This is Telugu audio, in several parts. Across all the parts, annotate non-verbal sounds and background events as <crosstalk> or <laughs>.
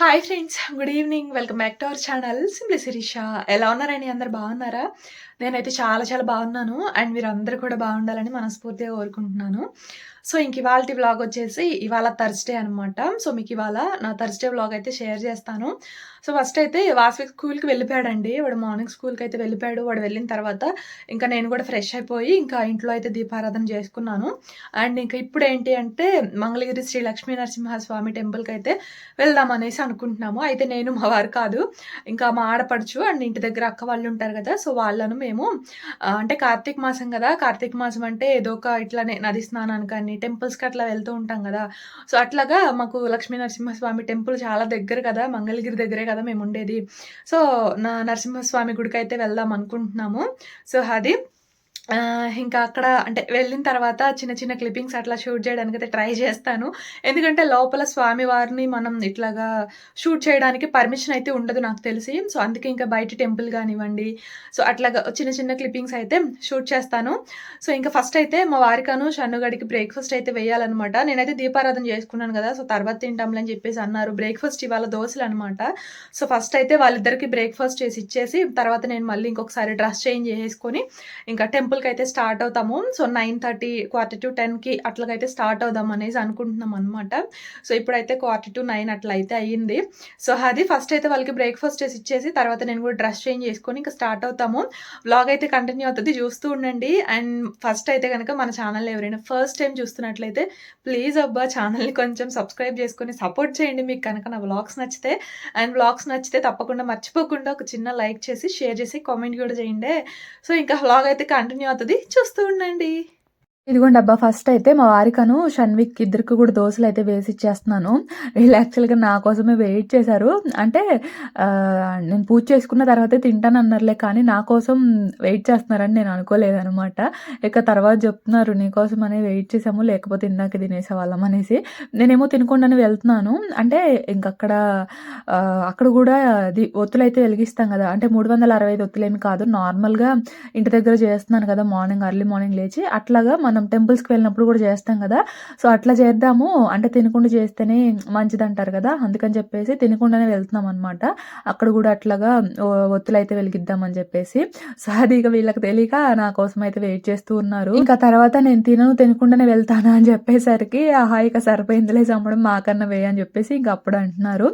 Hi friends good evening welcome back to our channel simply Sireesha ఎలా ఉన్నారండి? అందరు బాగున్నారా? నేనైతే చాలా చాలా బాగున్నాను. అండ్ మీరు అందరూ కూడా బాగుండాలని మనస్ఫూర్తిగా కోరుకుంటున్నాను. సో ఇంక ఇవాళ వ్లాగ్ వచ్చేసి ఇవాళ థర్స్డే అనమాట సో మీకు ఇవాళ నా థర్స్డే వ్లాగ్ అయితే షేర్ చేస్తాను. సో ఫస్ట్ అయితే వాసవి స్కూల్కి వెళ్ళిపోయాడండి. వాడు మార్నింగ్ స్కూల్కి అయితే వెళ్ళిపోయాడు. వాడు వెళ్ళిన తర్వాత ఇంకా నేను కూడా ఫ్రెష్ అయిపోయి ఇంకా ఇంట్లో అయితే దీపారాధన చేసుకున్నాను. అండ్ ఇంకా ఇప్పుడు ఏంటి అంటే మంగళగిరి శ్రీ లక్ష్మీ నరసింహస్వామి టెంపుల్కి అయితే వెళ్దాం అనేసి అనుకుంటున్నాము. అయితే నేను మా వారు కాదు. ఇంకా మా ఆడపడుచు అండ్ ఇంటి దగ్గర అక్క వాళ్ళు ఉంటారు కదా సో వాళ్ళను మేము అంటే కార్తీక మాసం కదా. కార్తీక మాసం అంటే ఏదో ఒక ఇట్లానే నది స్నానానికి కానీ టెంపుల్స్కి అట్లా వెళ్తూ ఉంటాం కదా. సో అట్లాగా మాకు లక్ష్మీ నరసింహస్వామి టెంపుల్ చాలా దగ్గర కదా. మంగళగిరి దగ్గరే కదా మేము ఉండేది. సో నా నరసింహస్వామి గుడికి అయితే వెళ్దాం అనుకుంటున్నాము. సో అది ఇంకా అక్కడ అంటే వెళ్ళిన తర్వాత చిన్న చిన్న క్లిప్పింగ్స్ అట్లా షూట్ చేయడానికి అయితే ట్రై చేస్తాను. ఎందుకంటే లోపల స్వామివారిని మనం ఇట్లాగా షూట్ చేయడానికి పర్మిషన్ అయితే ఉండదు నాకు తెలిసి. సో అందుకే ఇంకా బయట టెంపుల్ కానివ్వండి సో అట్లాగా చిన్న చిన్న క్లిప్పింగ్స్ అయితే షూట్ చేస్తాను. సో ఇంకా ఫస్ట్ అయితే మా వారికను షన్నుగడికి బ్రేక్ఫాస్ట్ అయితే వేయాలన్నమాట. నేనైతే దీపారాధన చేసుకున్నాను కదా సో తర్వాత తింటాంలే అని చెప్పేసి అన్నారు. బ్రేక్ఫాస్ట్ ఇవాళ దోశలు అనమాట సో ఫస్ట్ అయితే వాళ్ళిద్దరికి బ్రేక్ఫాస్ట్ చేసి ఇచ్చేసి తర్వాత నేను మళ్ళీ ఇంకొకసారి డ్రెస్ చేంజ్ చేసుకొని ఇంకా టెంపుల్ ట్వెల్వ్కి అయితే స్టార్ట్ అవుతాము. So nine thirty quarter to టెన్కి అట్లకైతే స్టార్ట్ అవుదాం అనేసి అనుకుంటున్నాం అనమాట సో ఇప్పుడైతే క్వార్టర్ టు నైన్ అట్లా అయితే అయ్యింది. సో అది ఫస్ట్ అయితే వాళ్ళకి బ్రేక్ఫాస్ట్ చేసి ఇచ్చేసి తర్వాత నేను కూడా డ్రెస్ చేంజ్ చేసుకొని ఇంకా స్టార్ట్ అవుతాము. బ్లాగ్ అయితే కంటిన్యూ అవుతుంది చూస్తూ ఉండండి. అండ్ ఫస్ట్ అయితే కనుక మన ఛానల్ ఎవరైనా ఫస్ట్ టైం చూస్తున్నట్లయితే ప్లీజ్ అబ్బా ఛానల్ని కొంచెం సబ్స్క్రైబ్ చేసుకొని సపోర్ట్ చేయండి. మీకు కనుక నా వ్లాగ్స్ నచ్చితే అండ్ వ్లాగ్స్ నచ్చితే తప్పకుండా మర్చిపోకుండా ఒక చిన్న లైక్ చేసి షేర్ చేసి కామెంట్ కూడా చేయండి. సో ఇంకా బ్లాగ్ అయితే కంటిన్యూ అవుతుంది చూస్తూ ఉండండి. ఇదిగోండి అబ్బా ఫస్ట్ అయితే మా వారికను షన్విక్ ఇద్దరికి కూడా దోశలు అయితే వేసి ఇచ్చేస్తున్నాను. వీళ్ళు యాక్చువల్గా నా కోసమే వెయిట్ చేశారు. అంటే నేను పూజ చేసుకున్న తర్వాతే తింటాను అన్నారులే కానీ నా కోసం వెయిట్ చేస్తున్నారని నేను అనుకోలేదనమాట ఇక తర్వాత చెప్తున్నారు నీకోసం అనే వెయిట్ చేసాము లేకపోతే ఇందాక తినేసేవాళ్ళం అనేసి. నేనేమో తినకుండానే వెళ్తున్నాను. అంటే ఇంకక్కడ అక్కడ కూడా అది ఒత్తులు అయితే వెలిగిస్తాం కదా. అంటే మూడు వందల అరవై ఐదు ఒత్తులేమి కాదు. నార్మల్గా ఇంటి దగ్గర చేస్తున్నాను కదా మార్నింగ్ అర్లీ మార్నింగ్ లేచి అట్లాగా మనం టెంపుల్స్కి వెళ్ళినప్పుడు కూడా చేస్తాం కదా. సో అట్లా చేద్దాము. అంటే తినకుండా చేస్తేనే మంచిది అంటారు కదా. అందుకని చెప్పేసి తినకుండానే వెళ్తున్నాం అనమాట అక్కడ కూడా అట్లాగా ఒత్తులు అయితే వెలిగిద్దామని చెప్పేసి. సో అది ఇక వీళ్ళకి తెలియక నా కోసం అయితే వెయిట్ చేస్తూ ఉన్నారు. ఇంకా తర్వాత నేను తినను తినకుండానే వెళ్తానా అని చెప్పేసరికి ఆహా ఇక సరిపోయిందిలే చమ్మడం మాకన్నా వేయ అని చెప్పేసి ఇంక అప్పుడు అంటున్నారు.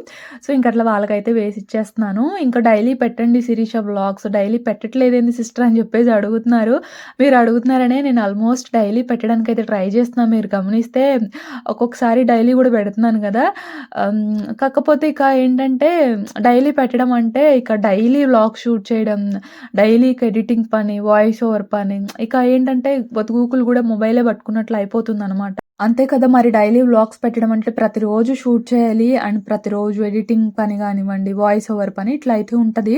సో ఇంక అట్లా వాళ్ళకైతే వేసి ఇచ్చేస్తున్నాను. ఇంకా డైలీ పెట్టండి శిరీష బ్లాగ్స్. డైలీ పెట్టట్లేదేంది సిస్టర్ అని చెప్పేసి అడుగుతున్నారు. మీరు అడుగుతున్నారనే నేను ఆల్మోస్ట్ డైలీ డైలీ పెట్టడానికి అయితే ట్రై చేస్తున్నాను మీరు గమనిస్తే ఒక్కొక్కసారి డైలీ కూడా పెడుతున్నాను కదా. కాకపోతే ఇక ఏంటంటే డైలీ పెట్టడం అంటే ఇక డైలీ వ్లాగ్ షూట్ చేయడం డైలీ ఎడిటింగ్ పని వాయిస్ ఓవర్ పని ఇక ఏంటంటే బతుకులు కూడా మొబైలే పట్టుకున్నట్లు అయిపోతుంది అనమాట అంతే కదా మరి డైలీ వ్లాగ్స్ పెట్టడం అంటే ప్రతిరోజు షూట్ చేయాలి అండ్ ప్రతిరోజు ఎడిటింగ్ పని కానివ్వండి వాయిస్ ఓవర్ పని ఇట్లా అయితే ఉంటుంది.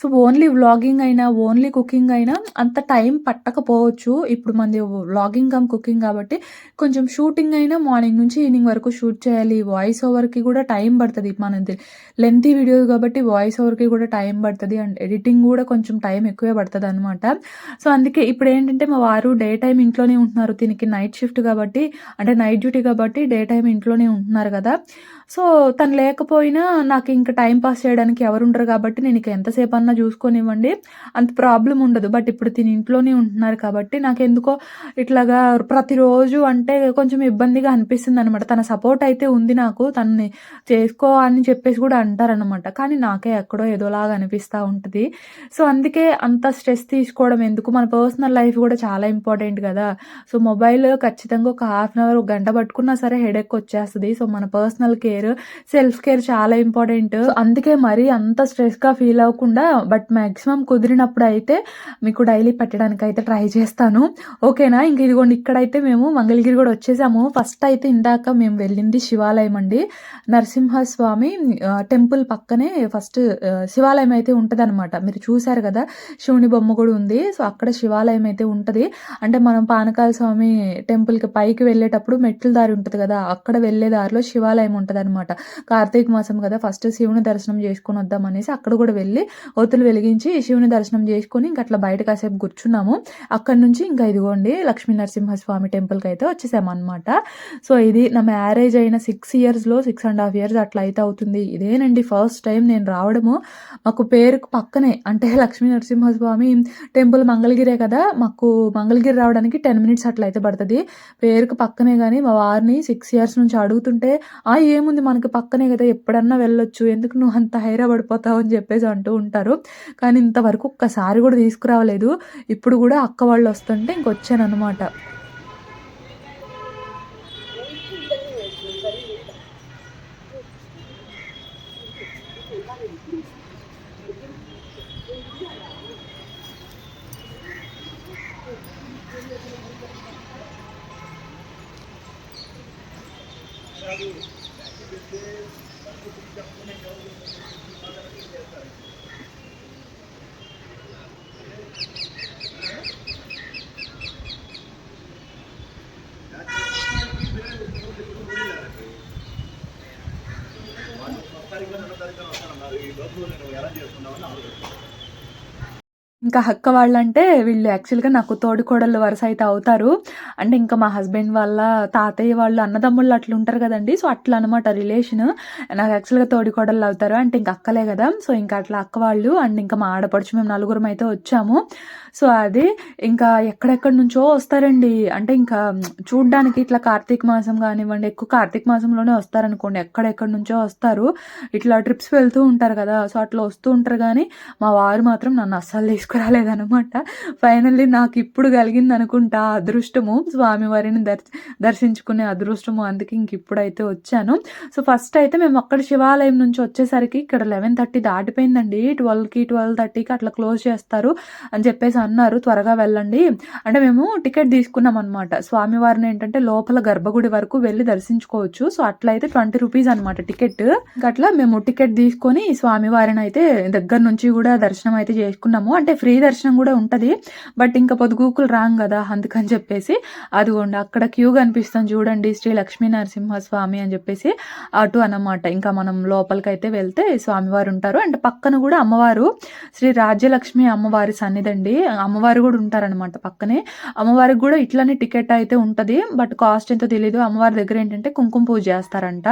సో ఓన్లీ వ్లాగింగ్ అయినా ఓన్లీ కుకింగ్ అయినా అంత టైం పట్టకపోవచ్చు. ఇప్పుడు మంది వ్లాగింగ్ కమ్ కుకింగ్ కాబట్టి కొంచెం షూటింగ్ అయినా మార్నింగ్ నుంచి ఈవినింగ్ వరకు షూట్ చేయాలి. వాయిస్ ఓవర్కి కూడా టైం పడుతుంది మనది. లెంతీ వీడియో కాబట్టి వాయిస్ ఓవర్కి కూడా టైం పడుతుంది అండ్ ఎడిటింగ్ కూడా కొంచెం టైం ఎక్కువే పడుతుంది అనమాట సో అందుకే ఇప్పుడు ఏంటంటే మా వారు డే టైం ఇంట్లోనే ఉంటున్నారు. దీనికి నైట్ షిఫ్ట్ కాబట్టి అంటే నైట్ డ్యూటీ కాబట్టి డే టైం ఇంట్లోనే ఉంటున్నారు కదా. సో తను లేకపోయినా నాకు ఇంకా టైం పాస్ చేయడానికి ఎవరు ఉండరు కాబట్టి నేను ఇక ఎంతసేపు అన్నా చూసుకొనివ్వండి. అంత ప్రాబ్లం ఉండదు. బట్ ఇప్పుడు తిని ఇంట్లోనే ఉంటున్నారు కాబట్టి నాకు ఎందుకో ఇట్లాగా ప్రతిరోజు అంటే కొంచెం ఇబ్బందిగా అనిపిస్తుంది అనమాట తన సపోర్ట్ అయితే ఉంది నాకు. తనని చేసుకో అని చెప్పేసి కూడా అంటారనమాట కానీ నాకే ఎక్కడో ఏదోలాగా అనిపిస్తూ ఉంటుంది. సో అందుకే అంత స్ట్రెస్ తీసుకోవడం ఎందుకు? మన పర్సనల్ లైఫ్ కూడా చాలా ఇంపార్టెంట్ కదా. సో మొబైల్ ఖచ్చితంగా ఒక హాఫ్ అన్ అవర్ ఒక గంట పట్టుకున్నా సరే హెడేక్ వచ్చేస్తుంది. సో మన personal care care self care చాలా ఇంపార్టెంట్ అందుకే మరి అంత స్ట్రెస్గా ఫీల్ అవ్వకుండా బట్ మాక్సిమం కుదిరినప్పుడు అయితే మీకు డైలీ పెట్టడానికి అయితే ట్రై చేస్తాను. ఓకేనా ఇంక ఇదిగోండి ఇక్కడైతే మేము మంగళగిరి కూడా వచ్చేసాము. ఫస్ట్ అయితే ఇందాక మేము వెళ్ళింది శివాలయం అండి. నరసింహస్వామి టెంపుల్ పక్కనే ఫస్ట్ శివాలయం అయితే ఉంటదన్నమాట. మీరు చూశారు కదా శివుని బొమ్మ కూడా ఉంది. సో అక్కడ శివాలయం అయితే ఉంటది. అంటే మనం పానకాల స్వామి టెంపుల్కి పైకి వెళ్ళేటప్పుడు మెట్ల దారి ఉంటది కదా అక్కడ వెళ్ళే దారిలో శివాలయం ఉంటుంది అనమాట. కార్తీక మాసం కదా ఫస్ట్ శివుని దర్శనం చేసుకొని వద్దామనేసి అక్కడ కూడా వెళ్ళి ఒత్తులు వెలిగించి శివుని దర్శనం చేసుకొని ఇంక అట్లా బయట కాసేపు కూర్చున్నాము. అక్కడ నుంచి ఇంకా ఇదిగోండి లక్ష్మీ నరసింహస్వామి టెంపుల్కి అయితే వచ్చేసామన్నమాట సో ఇది నా మ్యారేజ్ అయిన సిక్స్ ఇయర్స్లో సిక్స్ అండ్ హాఫ్ ఇయర్స్ అట్లా అయితే అవుతుంది. ఇదేనండి ఫస్ట్ టైం నేను రావడము. మాకు పేరుకు పక్కనే అంటే లక్ష్మీ నరసింహస్వామి టెంపుల్ మంగళగిరే కదా మాకు మంగళగిరి రావడానికి టెన్ మినిట్స్ అట్లా అయితే పడుతుంది. పేరుకు పక్కనే కానీ మా వారిని సిక్స్ ఇయర్స్ నుంచి అడుగుతుంటే ఆ ఏముంది? మనకి పక్కనే కదా ఎప్పుడన్నా వెళ్ళొచ్చు ఎందుకు నువ్వు అంత హైరా పడిపోతావు అని చెప్పేసి అంటూ ఉంటారు. కానీ ఇంతవరకు ఒక్కసారి కూడా తీసుకురావలేదు. ఇప్పుడు కూడా అక్క వాళ్ళు వస్తుంటే ఇంకొచ్చాను అనమాట ఇంకా అక్క వాళ్ళంటే వీళ్ళు యాక్చువల్గా నాకు తోడుకోడళ్ళు వరుస అయితే అవుతారు. అంటే ఇంకా మా హస్బెండ్ వాళ్ళ తాతయ్య వాళ్ళు అన్నదమ్ముళ్ళు అట్లా ఉంటారు కదండి. సో అట్లా అనమాట రిలేషన్. నాకు యాక్చువల్గా తోడికోడళ్ళు అవుతారు. అంటే ఇంకా అక్కలే కదా. సో ఇంకా అట్లా అక్క వాళ్ళు అండ్ ఇంకా మా ఆడపడుచు మేము నలుగురం అయితే వచ్చాము. సో అది ఇంకా ఎక్కడెక్కడి నుంచో వస్తారండి. అంటే ఇంకా చూడ్డానికి ఇట్లా కార్తీక మాసం కానివ్వండి ఎక్కువ కార్తీక మాసంలోనే వస్తారనుకోండి. ఎక్కడెక్కడి నుంచో వస్తారు. ఇట్లా ట్రిప్స్ వెళ్తూ ఉంటారు కదా సో అట్లా వస్తూ ఉంటారు కానీ మా వారు మాత్రం నన్ను అస్సలు తీసుకురాలేదనమాట ఫైనల్లీ నాకు ఇప్పుడు కలిగింది అనుకుంటా అదృష్టము. స్వామివారిని దర్శ దర్శించుకునే అదృష్టము. అందుకే ఇంక ఇప్పుడైతే వచ్చాను. సో ఫస్ట్ అయితే మేము అక్కడ శివాలయం నుంచి వచ్చేసరికి ఇక్కడ లెవెన్ థర్టీ దాటిపోయిందండి. ట్వెల్వ్కి ట్వెల్వ్ థర్టీకి అట్లా క్లోజ్ చేస్తారు అని చెప్పేసి అన్నారు త్వరగా వెళ్ళండి. అంటే మేము టికెట్ తీసుకున్నాం అనమాట స్వామివారిని ఏంటంటే లోపల గర్భగుడి వరకు వెళ్ళి దర్శించుకోవచ్చు. సో అట్లయితే ట్వంటీ రూపీస్ అనమాట టికెట్. అట్లా మేము టికెట్ తీసుకొని స్వామివారిని అయితే దగ్గర నుంచి కూడా దర్శనం అయితే చేసుకున్నాము. అంటే ఫ్రీ దర్శనం కూడా ఉంటుంది. బట్ ఇంకా పొదుగుకులు రాంగ్ కదా అందుకని చెప్పేసి అదిగోండి అక్కడ క్యూ కనిపిస్తుంది చూడండి శ్రీ లక్ష్మీ నరసింహ స్వామి అని చెప్పేసి అటు అనమాట ఇంకా మనం లోపలికి అయితే వెళ్తే స్వామివారు ఉంటారు. అంటే పక్కన కూడా అమ్మవారు శ్రీ రాజ్యలక్ష్మి అమ్మవారి సన్నిధండి అమ్మవారు కూడా ఉంటారనమాట పక్కనే. అమ్మవారికి కూడా ఇట్లానే టికెట్ అయితే ఉంటుంది. బట్ కాస్ట్ ఎంతో తెలియదు అమ్మవారి దగ్గర ఏంటంటే కుంకుమ పూజ చేస్తారంట.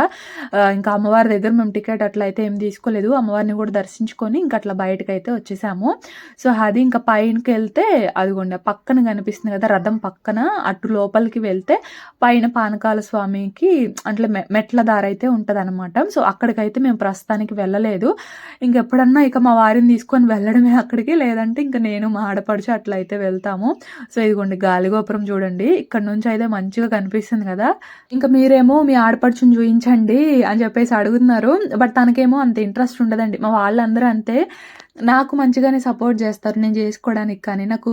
ఇంకా అమ్మవారి దగ్గర మేము టికెట్ అట్లా అయితే ఏం తీసుకోలేదు. అమ్మవారిని కూడా దర్శించుకొని ఇంకా అట్లా బయటకు అయితే వచ్చేసాము. సో అది ఇంకా పైనకి వెళ్తే అదిగోండి పక్కన కనిపిస్తుంది కదా రథం పక్కన అటు లోపలికి వెళ్తే పైన పానకాల స్వామికి అట్లా మె- మెట్ల దారి అయితే ఉంటుంది అనమాట సో అక్కడికైతే మేము ప్రస్తుతానికి వెళ్ళలేదు. ఇంకెప్పుడన్నా ఇక మా వారిని తీసుకొని వెళ్ళడమే అక్కడికి. లేదంటే ఇంకా నేను మా ఆడపడుచు అట్లా అయితే వెళ్తాము. సో ఇదిగోండి గాలిగోపురం చూడండి. ఇక్కడ నుంచి అయితే మంచిగా కనిపిస్తుంది కదా. ఇంకా మీరేమో మీ ఆడపడుచుని చూపించండి అని చెప్పేసి అడుగుతున్నారు. బట్ తనకేమో అంత ఇంట్రెస్ట్ ఉండదండి. మా వాళ్ళందరూ అంతే. నాకు మంచిగానే సపోర్ట్ చేస్తారు నేను చేసుకోవడానికి కానీ నాకు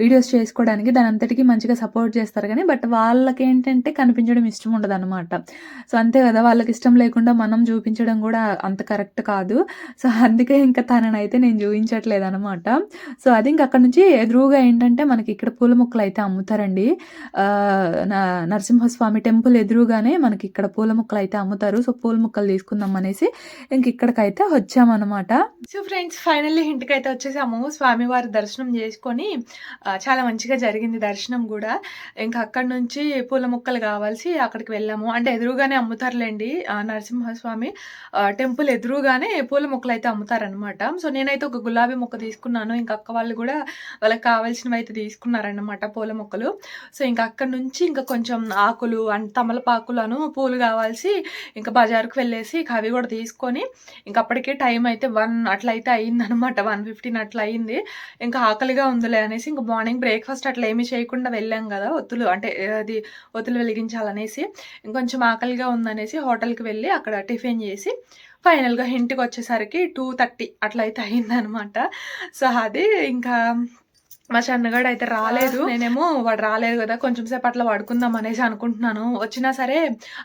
వీడియోస్ చేసుకోవడానికి దాని అంతటికీ మంచిగా సపోర్ట్ చేస్తారు కానీ బట్ వాళ్ళకి ఏంటంటే కనిపించడం ఇష్టం ఉండదు అనమాట సో అంతే కదా వాళ్ళకి ఇష్టం లేకుండా మనం చూపించడం కూడా అంత కరెక్ట్ కాదు. సో అందుకే ఇంకా తననైతే నేను చూపించట్లేదు అనమాట సో అది ఇంక అక్కడ నుంచి ఎదురుగా ఏంటంటే మనకి ఇక్కడ పూల మొక్కలు అయితే అమ్ముతారండి. నా నరసింహస్వామి టెంపుల్ ఎదురుగానే మనకి ఇక్కడ పూల మొక్కలు అయితే అమ్ముతారు. సో పూల మొక్కలు తీసుకుందాం అనేసి ఇంక ఇక్కడికైతే వచ్చామన్నమాట. సో ఫ్రెండ్స్ ఫైనల్లీ ఇంటికి అయితే వచ్చేసాము. స్వామివారి దర్శనం చేసుకొని చాలా మంచిగా జరిగింది దర్శనం కూడా. ఇంకా అక్కడి నుంచి పూల మొక్కలు కావాల్సి అక్కడికి వెళ్ళాము. అంటే ఎదురుగానే అమ్ముతారులేండి నరసింహస్వామి. టెంపుల్ ఎదురుగానే పూల మొక్కలు అయితే అమ్ముతారనమాట సో నేనైతే ఒక గులాబీ మొక్క తీసుకున్నాను. ఇంకా అక్క వాళ్ళు కూడా వాళ్ళకి కావాల్సినవి అయితే తీసుకున్నారనమాట పూల మొక్కలు. సో ఇంకా అక్కడి నుంచి ఇంకా కొంచెం ఆకులు అండ్ తమలపాకులను పూలు కావాల్సి ఇంకా బజారుకు వెళ్ళేసి అవి కూడా తీసుకొని ఇంకా అప్పటికే టైం అయితే వన్ అట్లా అయితే అయిందనమాట వన్ ఫిఫ్టీన్ అట్లా అయింది. ఇంకా ఆకలిగా ఉందిలే అనేసి ఇంకా మార్నింగ్ బ్రేక్ఫాస్ట్ అట్లా ఏమీ చేయకుండా వెళ్ళాం కదా ఒత్తులు అంటే అది ఒత్తులు వెలిగించాలనేసి. ఇంకొంచెం ఆకలిగా ఉందనేసి హోటల్కి వెళ్ళి అక్కడ టిఫిన్ చేసి ఫైనల్గా ఇంటికి వచ్చేసరికి టూ థర్టీ అట్లా అయితే అయిందనమాట సో అది ఇంకా మా చెన్నగాడు అయితే రాలేదు. నేనేమో వాడు రాలేదు కదా కొంచెం సేపు అట్లా పడుకుందాం అనేసి అనుకుంటున్నాను. వచ్చినా సరే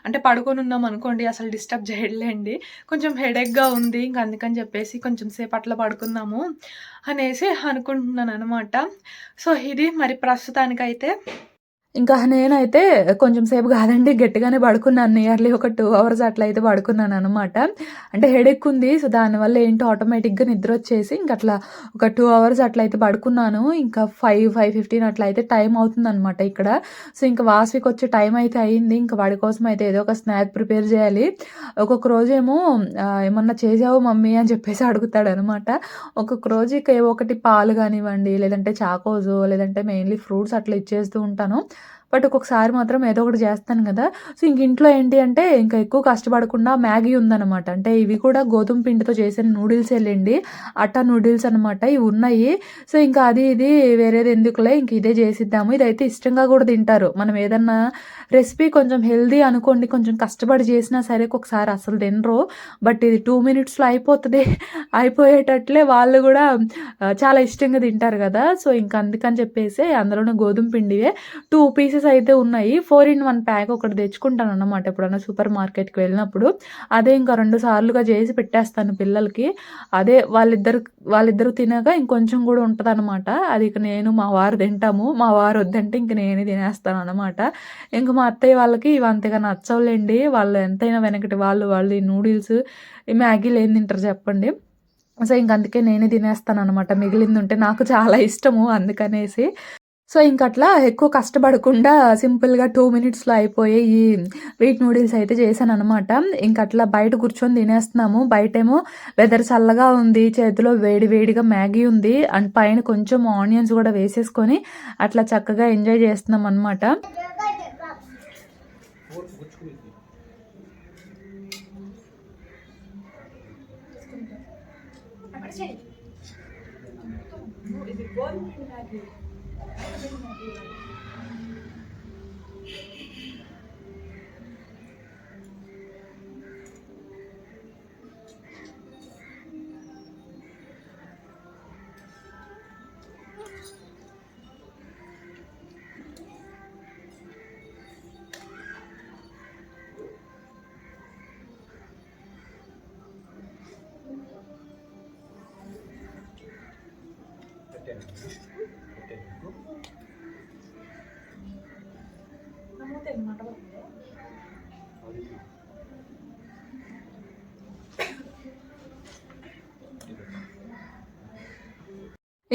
అంటే పడుకొని ఉన్నాం అనుకోండి అసలు డిస్టర్బ్ చేయలేండి. కొంచెం హెడేక్గా ఉంది ఇంక అందుకని చెప్పేసి కొంచెం సేపు అట్లా పడుకుందాము అనేసి అనుకుంటున్నాను అనమాట సో ఇది మరి ప్రస్తుతానికైతే. ఇంకా నేనైతే కొంచెం సేపు కాదండి గట్టిగానే పడుకున్నాను. నియర్లీ ఒక టూ అవర్స్ అట్లా అయితే పడుకున్నాను అనమాట అంటే హెడెక్ ఉంది సో దానివల్ల ఏంటో ఆటోమేటిక్గా నిద్ర వచ్చేసి ఇంక అట్లా ఒక టూ అవర్స్ అట్లా అయితే పడుకున్నాను. ఇంకా ఫైవ్ ఫైవ్ ఫిఫ్టీన్ అట్లా అయితే టైం అవుతుంది అనమాట ఇక్కడ. సో ఇంకా వాస్వికి వచ్చే టైం అయితే అయింది. ఇంకా వాడి కోసం అయితే ఏదో ఒక స్నాక్ ప్రిపేర్ చేయాలి. ఒక్కొక్క రోజు ఏమో ఏమన్నా చేసావు మమ్మీ అని చెప్పేసి అడుగుతాడు అనమాట ఒక్కొక్క రోజు ఇక ఏవో ఒకటి పాలు కానివ్వండి లేదంటే చాకోజు లేదంటే మెయిన్లీ ఫ్రూట్స్ అట్లా ఇచ్చేస్తూ ఉంటాను. బట్ ఒక్కొక్కసారి మాత్రం ఏదో ఒకటి చేస్తాను కదా. సో ఇంక ఇంట్లో ఏంటి అంటే ఇంకా ఎక్కువ కష్టపడకుండా మ్యాగీ ఉందన్నమాట. అంటే ఇవి కూడా గోధుమ పిండితో చేసిన నూడిల్స్ వెళ్ళండి అట్టా నూడిల్స్ అనమాట ఇవి ఉన్నాయి. సో ఇంకా అది ఇది వేరేది ఎందుకులే ఇంక ఇదే చేసిద్దాము. ఇదైతే ఇష్టంగా కూడా తింటారు. మనం ఏదన్నా రెసిపీ కొంచెం హెల్దీ అనుకోండి కొంచెం కష్టపడి చేసినా సరే ఒకసారి అసలు తినరు. బట్ ఇది టూ మినిట్స్లో అయిపోతుంది. <laughs> అయిపోయేటట్లే వాళ్ళు కూడా చాలా ఇష్టంగా తింటారు కదా. సో ఇంకా అందుకని చెప్పేసి అందులోనే గోధుమ పిండివే. టూ పీసెస్ అయితే ఉన్నాయి. ఫోర్ ఇన్ వన్ ప్యాక్ ఒకటి తెచ్చుకుంటాను అనమాట ఎప్పుడైనా సూపర్ మార్కెట్కి వెళ్ళినప్పుడు. అదే ఇంకా రెండు సార్లుగా చేసి పెట్టేస్తాను పిల్లలకి. అదే వాళ్ళిద్దరు వాళ్ళిద్దరు తినక ఇంకొంచెం కూడా ఉంటుంది అనమాట అది ఇక నేను మా వారు తింటాము. మా వారు వద్దంటే ఇంక నేనే తినేస్తాను అనమాట ఇంకా మా అత్తయ్య వాళ్ళకి ఇవి అంతగా నచ్చవులేండి. వాళ్ళు ఎంతైనా వెనకటి వాళ్ళు వాళ్ళు ఈ నూడిల్స్ ఈ మ్యాగీలు ఏం తింటారు చెప్పండి. సో ఇంక అందుకే నేనే తినేస్తాను అనమాట మిగిలింది ఉంటే నాకు చాలా ఇష్టము అందుకనేసి. సో ఇంక అట్లా ఎక్కువ కష్టపడకుండా సింపుల్గా టూ మినిట్స్లో అయిపోయే ఈ వీట్ నూడిల్స్ అయితే చేశాను అనమాట ఇంక అట్లా బయట కూర్చొని తినేస్తున్నాము. బయటేమో వెదర్ చల్లగా ఉంది చేతిలో వేడి వేడిగా మ్యాగీ ఉంది అండ్ పైన కొంచెం ఆనియన్స్ కూడా వేసేసుకొని అట్లా చక్కగా ఎంజాయ్ చేస్తున్నాం అనమాట Gracias.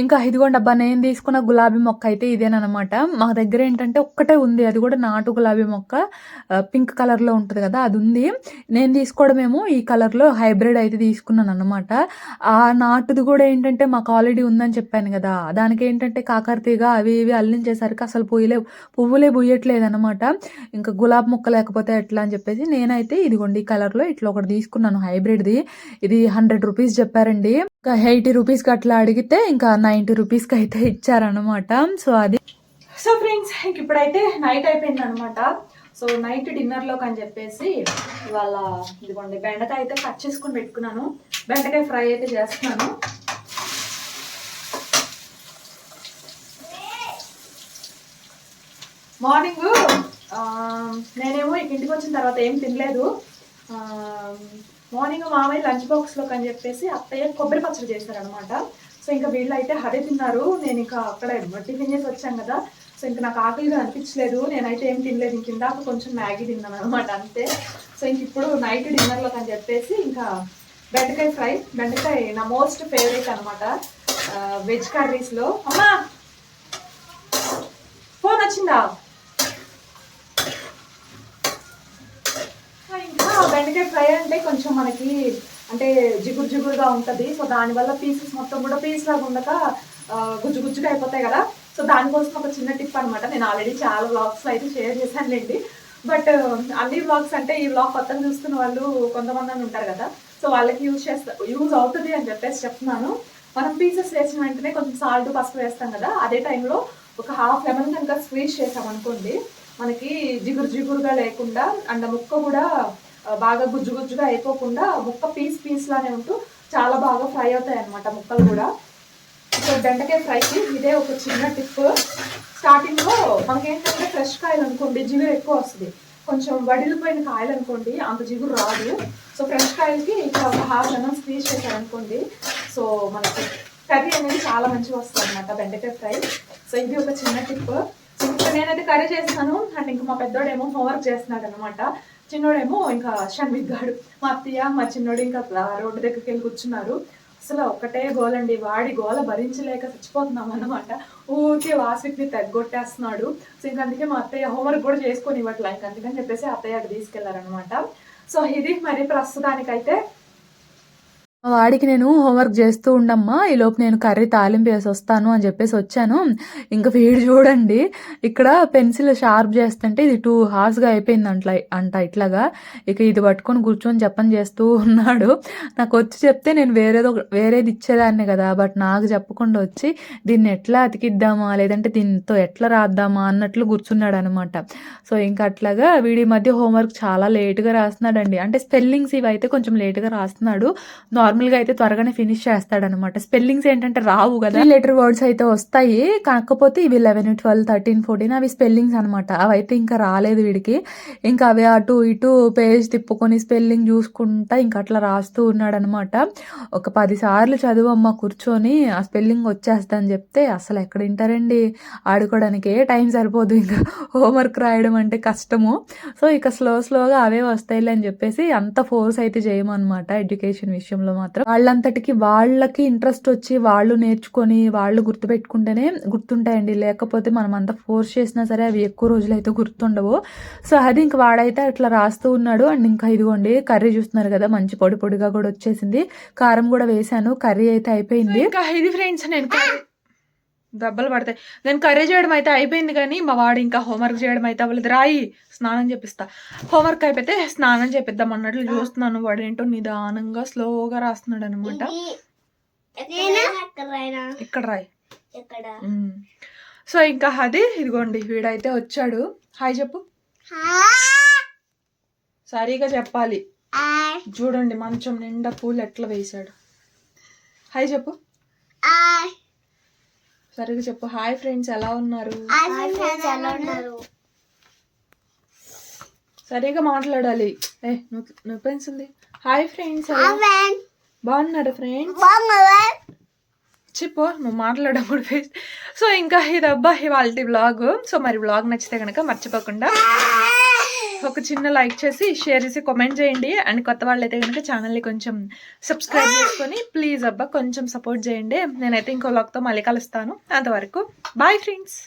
ఇంకా ఇదిగోండి అబ్బా నేను తీసుకున్న గులాబీ మొక్క అయితే ఇదేనమాట మా దగ్గర ఏంటంటే ఒక్కటే ఉంది. అది కూడా నాటు గులాబీ మొక్క. పింక్ కలర్లో ఉంటుంది కదా అది ఉంది. నేను తీసుకోవడమేమో ఈ కలర్లో హైబ్రిడ్ అయితే తీసుకున్నాను అనమాట ఆ నాటుది కూడా ఏంటంటే మాకు ఆల్రెడీ ఉందని చెప్పాను కదా. దానికి ఏంటంటే కాకరతీగ అవి ఇవి అల్లించేసరికి అసలు పువ్వులే పువ్వులే పుయ్యట్లేదు అనమాట ఇంకా గులాబీ మొక్క లేకపోతే ఎట్లా అని చెప్పేసి నేనైతే ఇదిగోండి ఈ కలర్లో ఇట్లా ఒకటి తీసుకున్నాను హైబ్రిడ్ది. ఇది హండ్రెడ్ రూపీస్ చెప్పారండి. ఇంకా ఎయిటీ రూపీస్కి అట్లా అడిగితే ఇంకా నైంటీ రూపీస్కి అయితే ఇచ్చారనమాట సో అది సో ఫ్రెండ్స్ ఇంక ఇప్పుడైతే నైట్ అయిపోయింది అనమాట సో నైట్ డిన్నర్లోకి అని చెప్పేసి ఇవాళ ఇదిగోండి బెండకాయ అయితే కట్ చేసుకొని పెట్టుకున్నాను. బెండకాయ ఫ్రై అయితే చేస్తున్నాను. మార్నింగ్ నేనేమో ఇక ఇంటికి వచ్చిన తర్వాత ఏం తినలేదు. మార్నింగ్ మామయ్య లంచ్ బాక్స్లోకి అని చెప్పేసి అత్తయ్య కొబ్బరి పచ్చడి చేశారనమాట సో ఇంకా వీళ్ళు అయితే అదే తిన్నారు. నేను ఇంకా అక్కడ టిఫిన్ చేసి వచ్చాను కదా. సో ఇంకా నాకు ఆకలిగా అనిపించలేదు. నేనైతే ఏం తినలేదు. ఇంక ఇందాక కొంచెం మ్యాగీ తిన్నాను అనమాట అంతే. సో ఇంక ఇప్పుడు నైట్ డిన్నర్లోకి అని చెప్పేసి ఇంకా బెండకాయ ఫ్రై బెండకాయ నా మోస్ట్ ఫేవరెట్ అనమాట వెజ్ కర్రీస్లో అమ్మా! ఫోన్ వచ్చిందా? ఇంకా బెండకాయ ఫ్రై అంటే కొంచెం మనకి అంటే జిగురు జిగురుగా ఉంటుంది. సో దానివల్ల పీసెస్ మొత్తం కూడా పీస్ లాగా ఉండక గుజ్జు గుజ్జుగా అయిపోతాయి కదా. సో దానికోసం ఒక చిన్న టిప్ అనమాట నేను ఆల్రెడీ చాలా బ్లాగ్స్ అయితే షేర్ చేశానులేండి. బట్ అన్ని బ్లాగ్స్ అంటే ఈ బ్లాగ్ కొత్తగా చూస్తున్న వాళ్ళు కొంతమంది ఉంటారు కదా. సో వాళ్ళకి యూజ్ చేస్తా యూజ్ అవుతుంది అని చెప్పేసి చెప్తున్నాను. మనం పీసెస్ వేసిన వెంటనే కొంచెం సాల్ట్ పసుపు వేస్తాం కదా. అదే టైంలో ఒక హాఫ్ లెమన్ కనుక స్క్వీజ్ చేసాం అనుకోండి మనకి జిగురు జిగురుగా లేకుండా అండ్ ముక్క కూడా బాగా గుజ్జు గుజ్జుగా అయిపోకుండా ముక్క పీస్ పీస్ లానే ఉంటూ చాలా బాగా ఫ్రై అవుతాయి అనమాట ముక్కలు కూడా. సో బెండకాయ ఫ్రైకి ఇదే ఒక చిన్న టిప్. స్టార్టింగ్లో మనకేంటంటే ఫ్రెష్ కాయలు అనుకోండి జిగురు ఎక్కువ వస్తుంది. కొంచెం వడిలిపోయిన కాయలు అనుకోండి అంత జిగురు రాదు. సో ఫ్రెష్ కాయలకి ఇట్లా ఒక హాఫ్ లెమన్ స్క్వీజ్ చేశారనుకోండి సో మనకి కర్రీ అనేది చాలా మంచిగా వస్తుంది అనమాట బెండకాయ ఫ్రై. సో ఇది ఒక చిన్న టిప్. ఇంకా నేనైతే కర్రీ చేస్తాను అండ్ ఇంకా మా పెద్దోడేమో హోంవర్క్ చేస్తున్నాడు అనమాట చిన్నోడేమో ఇంకా షణ్విక్ మా అత్తయ్య మా చిన్నోడు ఇంకా రోడ్డు దగ్గరికి వెళ్ళి కూర్చున్నారు. అసలు ఒకటే గోలండి వాడి గోల భరించలేక చచ్చిపోతున్నాం అనమాట ఊరికే వాసిక్ని తగ్గొట్టేస్తున్నాడు. సో ఇంకా అందుకే మా అత్తయ్య హోంవర్క్ కూడా చేసుకొని ఇవ్వట్లా. ఇంకా అందుకని చెప్పేసి అత్తయ్య అక్కడ తీసుకెళ్ళారనమాట సో ఇది మరి ప్రస్తుతానికైతే మా వాడికి నేను హోంవర్క్ చేస్తూ ఉండమ్మా ఈలోపు నేను కర్రీ తాలింపు వేసి వస్తాను అని చెప్పేసి వచ్చాను. ఇంకా వీడు చూడండి ఇక్కడ పెన్సిల్ షార్ప్ చేస్తుంటే ఇది టూ హార్స్గా అయిపోయింది అంట్లా అంట ఇట్లాగా. ఇక ఇది పట్టుకొని కూర్చొని చెప్పని చేస్తూ ఉన్నాడు. నాకు వచ్చి చెప్తే నేను వేరేదో వేరేది ఇచ్చేదాన్ని కదా బట్ నాకు చెప్పకుండా వచ్చి దీన్ని ఎట్లా అతికిద్దామా లేదంటే దీంతో ఎట్లా రాద్దామా అన్నట్లు కూర్చున్నాడు అనమాట సో ఇంకా అట్లాగా వీడి మధ్య హోంవర్క్ చాలా లేట్గా రాస్తున్నాడండి. అంటే స్పెల్లింగ్స్ ఇవి అయితే కొంచెం లేట్గా రాస్తున్నాడు. నార్మల్గా అయితే త్వరగానే ఫినిష్ చేస్తాడనమాట స్పెల్లింగ్స్ ఏంటంటే రావు కదా. లెటర్ వర్డ్స్ అయితే వస్తాయి. కాకపోతే ఇవి లెవెన్ ట్వెల్వ్ థర్టీన్ ఫోర్టీన్ అవి స్పెల్లింగ్స్ అనమాట అవైతే ఇంకా రాలేదు వీడికి. ఇంకా అవి అటు ఇటు పేజ్ తిప్పుకొని స్పెల్లింగ్ చూసుకుంటా ఇంకా అట్లా రాస్తూ ఉన్నాడనమాట ఒక పది సార్లు చదువమ్మ కూర్చొని ఆ స్పెల్లింగ్ వచ్చేస్తా చెప్తే అసలు ఎక్కడ వింటారండి? ఆడుకోవడానికి ఏ టైం సరిపోదు. ఇంకా హోంవర్క్ రాయడం అంటే కష్టము. సో ఇక స్లో స్లోగా అవే వస్తాయిలే అని చెప్పేసి అంత ఫోర్స్ అయితే చేయమన్నమాట ఎడ్యుకేషన్ విషయంలో మాత్రం. వాళ్ళంతటికి వాళ్ళకి ఇంట్రెస్ట్ వచ్చి వాళ్ళు నేర్చుకొని వాళ్ళు గుర్తుపెట్టుకుంటేనే గుర్తుంటాయండి. లేకపోతే మనం అంత ఫోర్స్ చేసినా సరే అవి ఎక్కువ రోజులు అయితే గుర్తుండవు. సో అది ఇంక వాడైతే అట్లా రాస్తూ ఉన్నాడు. అండ్ ఇంకా ఇదిగోండి కర్రీ చూస్తున్నారు కదా మంచి పొడి పొడిగా కూడా వచ్చేసింది. కారం కూడా వేసాను కర్రీ అయితే అయిపోయింది. ఇంకా ఇది ఫ్రెండ్స్ నేను దెబ్బలు పడతాయి. నేను కర్రీ చేయడం అయితే అయిపోయింది కానీ మా వాడు ఇంకా హోంవర్క్ చేయడం అయితే అవ్వలేదు. రాయి స్నానం చేపిస్తా. హోంవర్క్ అయిపోతే స్నానం చేపిద్దాం అన్నట్లు చూస్తున్నాను. వాడు ఏంటో నిదానంగా స్లోగా రాస్తున్నాడు అనమాట ఇక్కడ రాయి. సో ఇంకా అది ఇదిగోండి వీడైతే వచ్చాడు. హాయ్ చెప్పు. సరిగా చెప్పాలి. చూడండి మంచం నిండా పూలు ఎట్లా వేశాడు. హాయ్ చెప్పు. సరిగా చెప్పు. హాయ్ ఫ్రెండ్స్ ఎలా ఉన్నారు? సరిగా మాట్లాడాలి. ఏ నువ్వు పెన్సిల్ది హాయ్ ఫ్రెండ్స్ బాగున్నారు ఫ్రెండ్స్ చెప్పు నువ్వు మాట్లాడడం ఫేస్ సో ఇంకా ఇది అబ్బా ఇవాళ వ్లాగ్ సో మరి వ్లాగ్ నచ్చితే కనుక మర్చిపోకుండా ఒక చిన్న లైక్ చేసి షేర్ చేసి కామెంట్ చేయండి. అండ్ కొత్త వాళ్ళు అయితే కనుక ఛానల్ని కొంచెం సబ్స్క్రైబ్ చేసుకొని ప్లీజ్ అబ్బా కొంచెం సపోర్ట్ చేయండి. నేనైతే ఇంకో లాక్తో మళ్ళీ కలుస్తాను. అంతవరకు బాయ్ ఫ్రెండ్స్